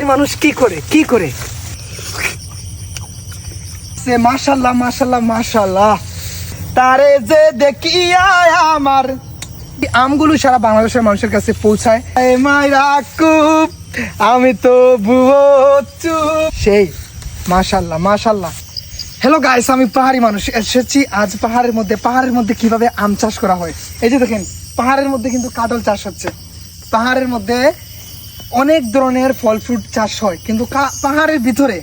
পাহাড়ি মানুষ কি করে? কি করে? সে মাশাল্লাহ মাশাল্লাহ মাশাল্লাহ। তারে যে আমার আমগুলো সারা বাংলাদেশের মানুষের কাছে পৌঁছায়। আমি তো চুপ। সেই, মাশাল্লাহ মাশাল্লাহ। হ্যালো গাইস আমি পাহাড়ি মানুষ, এসেছি আজ পাহাড়ের মধ্যে। পাহাড়ের মধ্যে কীভাবে আম চাষ করা হয়? এই যে দেখেন, পাহাড়ের মধ্যে কিন্তু কাঁঠাল চাষ হচ্ছে। পাহাড়ের মধ্যে অনেক ধরনের ফল ফ্রুট চাষ হয়, কিন্তু পাহাড়ের ভিতরে,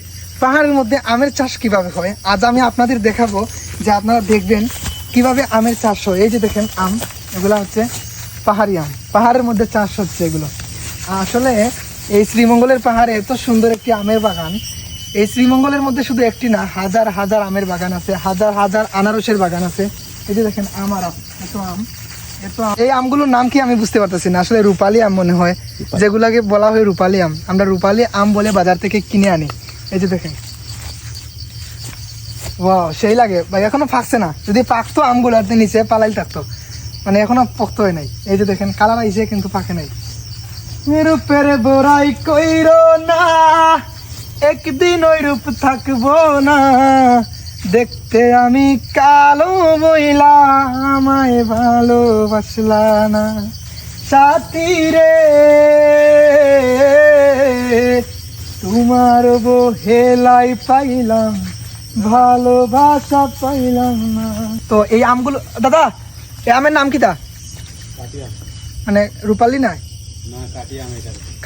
পাহাড়ের মধ্যে আমের চাষ কীভাবে হয়? আজ আমি আপনাদের দেখাবো যে আপনারা দেখবেন কীভাবে আমের চাষ হয়। এই যে দেখেন আম, এগুলো হচ্ছে পাহাড়ি আম। পাহাড়ের মধ্যে চাষ হচ্ছে এগুলো। আসলে এই শ্রীমঙ্গলের পাহাড়ে এত সুন্দর একটি আমের বাগান। এই শ্রীমঙ্গলের মধ্যে শুধু একটি না, হাজার হাজার আমের বাগান আছে, হাজার হাজার আনারসের বাগান আছে। এই যে দেখেন আম, এত আম। এই আমগুলোর নাম কি আমি বুঝতে পারতেছি না। আসলে রূপালি আম মনে হয়। যেগুলাকে বলা হয় রূপালি আম। আমরা রূপালি আম বলে বাজার থেকে কিনে আনি। এই যে দেখেন। ওয়াও সেই লাগে। ভাই এখনও ফাঁকছে না। যদি পাকতো আমগুলো আর নিচে পালাই থাকতো। মানে এখনও পক্ত হয় নাই। এই যে দেখেন কালার আইছে কিন্তু পাকে নাই। রূপের বোরাই কইর না। একদিন ওই রূপ থাকব না। দেখতে আমি কালো মহিলা আমায় ভালোবাসলা না। সাথী রে তোমার হেলাই পাইলাম ভালোবাসা পাইলাম না। তো এই আমগুলো দাদা এই আমের নাম কি তা? মানে রূপালি না?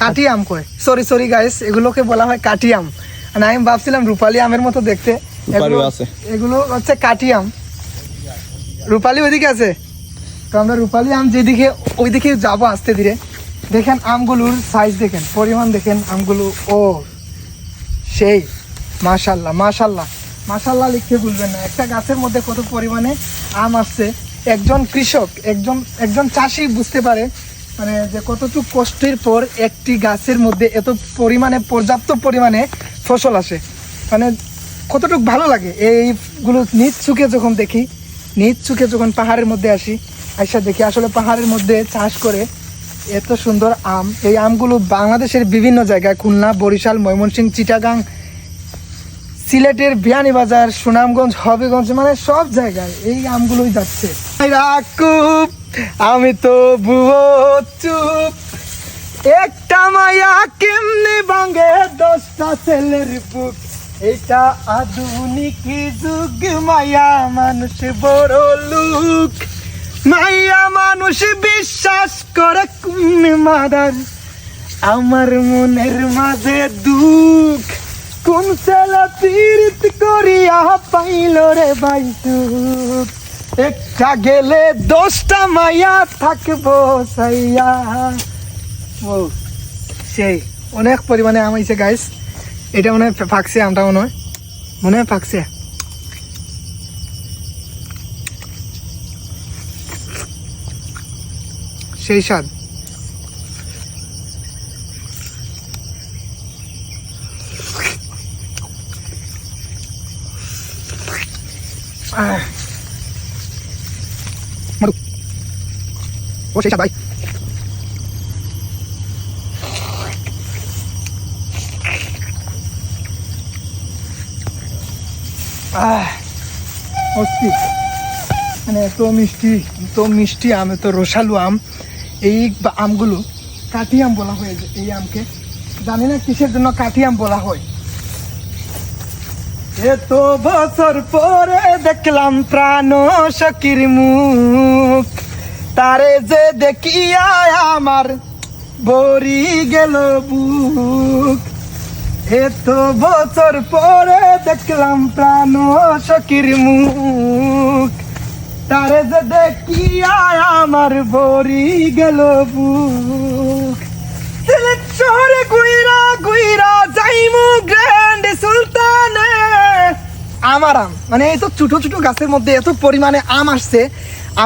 কাটি আম কয়। সরি সরি গাইস এগুলোকে বলা হয় কাটি আম। মানে আমি ভাবছিলাম রূপালি আমের মতো দেখতে। রূপালিও এগুলো- আছে। এগুলো হচ্ছে কাটি আম। রূপালি ওইদিকে আছে? তো আমরা রূপালি আম যেদিকে ওইদিকে যাব আস্তে ধীরে। দেখেন আমগুলোর সাইজ দেখেন পরিমাণ দেখেন আমগুলো। ও সেই। মাশাল্লাহ মাশাল্লাহ। মাশাল্লাহ লিখতে ভুলবেন না। একটা গাছের মধ্যে কত পরিমাণে আম আসছে? একজন কৃষক একজন একজন চাষি বুঝতে পারে মানে যে কতটুকু কষ্টের পর একটি গাছের মধ্যে এত পরিমাণে পর্যাপ্ত পরিমাণে ফসল আসে। মানে কতটুকু ভালো লাগে, এইগুলো নিজ চোখে যখন দেখি, নিজ চোখে যখন পাহাড়ের মধ্যে আসি, আইসা দেখি আসলে পাহাড়ের মধ্যে চাষ করে এত সুন্দর আম। এই আমগুলো বাংলাদেশের বিভিন্ন জায়গায়, খুলনা, বরিশাল, ময়মনসিংহ, চিটাগাং, সিলেটের বিয়ানীবাজার, সুনামগঞ্জ, হবিগঞ্জ মানে সব জায়গায় এই আমগুলোই যাচ্ছে। আমি তো বুয়ো চুপ। একটা মায়া কেমনে ভাঙে দশটা ছেলের বুক? এটা আধুনিক যুগ, মায়া মানুষ বড় লুক। মাইয়া মানুষ বিশ্বাস করে কোন মাদার। আমার মনের মাঝে দুঃখ। কোন ছেলে পীড়িত করিয়া পাইল রে ভাই একটা গেলে দশটা মাইয়া থাকব সাইয়া ও, সেই অনেক পরিমাণে আম হয়েছে গাইস এটা মনে হয় ফাঁকছে আমটা মনে হয় মনে হয় ফাঁকছে। সেই স্বাদ। ও, সেই স্বাদ ভাই অস্থি। মানে এত মিষ্টি এত মিষ্টি আম, এত রসালু আম, এই আমগুলো কাঠি আম বলা হয় এই আমকে। জানি না কিসের জন্য কাঠি আম বলা হয়। এত বছর পরে দেখলাম প্রাণ সকির মুখ। তারে যে দেখিয়া আমার বরি গেল বুক। এত বছর পরে দেখলাম প্রাণ সকির মুখ। তারে যে দেখিয়া আমার বরি গেল বুক। সিলেট শহরে গুইরা গুইরা যাইমু গ্র্যান্ড সুলতানে। আমার আম মানে এই তো ছোট ছোট গাছের মধ্যে এত পরিমাণে আম আসছে,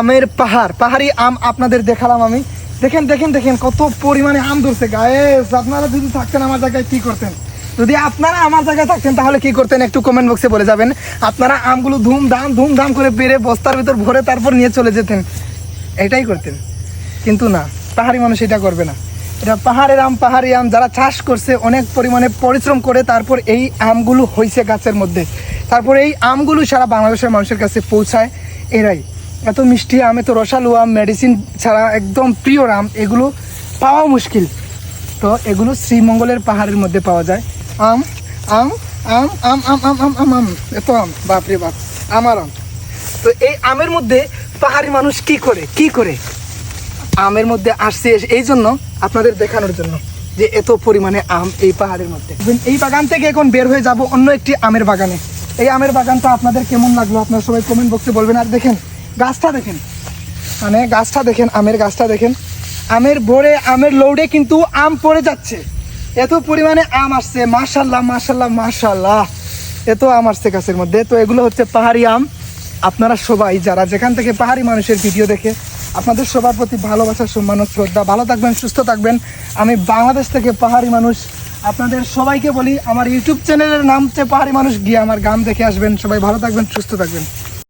আমের পাহাড়, পাহাড়ি আম আপনাদের দেখালাম আমি। দেখেন দেখেন দেখেন কত পরিমাণে আম ধরছে। গায়ে আপনারা যদি থাকতেন আমার জায়গায় কি করতেন? যদি আপনারা আমার জায়গায় থাকতেন, তাহলে কি করতেন? একটু কমেন্ট বক্সে বলে যাবেন। আপনারা আমগুলো ধুমধাম ধুমধাম করে পেরে বস্তার ভিতর ভরে তারপর নিয়ে চলে যেতেন। এটাই করতেন। কিন্তু না, পাহাড়ি মানুষ এটা করবে না। এটা পাহাড়ের আম, পাহাড়ি আম, যারা চাষ করছে, অনেক পরিমাণে পরিশ্রম করে তারপর এই আমগুলো হয়েছে গাছের মধ্যে। তারপর এই আমগুলো সারা বাংলাদেশের মানুষের কাছে পৌঁছায় এরাই। এত মিষ্টি আম, এত রসালো আম মেডিসিন ছাড়া একদম প্রিয় আম, এগুলো পাওয়া মুশকিল। তো এগুলো শ্রীমঙ্গলের পাহাড়ের মধ্যে পাওয়া যায়। আম আম আম আম আম আম আম আম আম। এত আম বাপরে বাপ। আমার আম। তো এই আমের মধ্যে পাহাড়ি মানুষ কি করে? কি করে? আমের মধ্যে আসছে এই জন্য আপনাদের দেখানোর জন্য যে এত পরিমাণে আম এই পাহাড়ের মধ্যে। এই বাগান থেকে এখন বের হয়ে যাব অন্য একটি আমের বাগানে। এই আমের বাগানটা আপনাদের কেমন লাগল? আপনারা সবাই কমেন্ট বক্সে বলবেন। আর দেখেন, গাছটা দেখেন। মানে গাছটা দেখেন, আমের গাছটা দেখেন। আমের ভরে আমের লৌড়ে কিন্তু আম পড়ে যাচ্ছে। এত পরিমাণে আম আসছে, মাশাল্লাহ মাশাল্লাহ মাশাল্লাহ। এত আম আসছে গাছের মধ্যে। তো এগুলো হচ্ছে পাহাড়ি আম। আপনারা সবাই, যারা যেখান থেকে পাহাড়ি মানুষের ভিডিও দেখে, আপনাদের সবার প্রতি ভালোবাসা, সম্মান শ্রদ্ধা। ভালো থাকবেন, সুস্থ থাকবেন। আমি বাংলাদেশ থেকে পাহাড়ি মানুষ। আপনাদের সবাইকে বলি, আমার ইউটিউব চ্যানেলের নাম হচ্ছে পাহাড়ি মানুষ গিয়ে আমার গ্রাম দেখে আসবেন। সবাই ভালো থাকবেন, সুস্থ থাকবেন।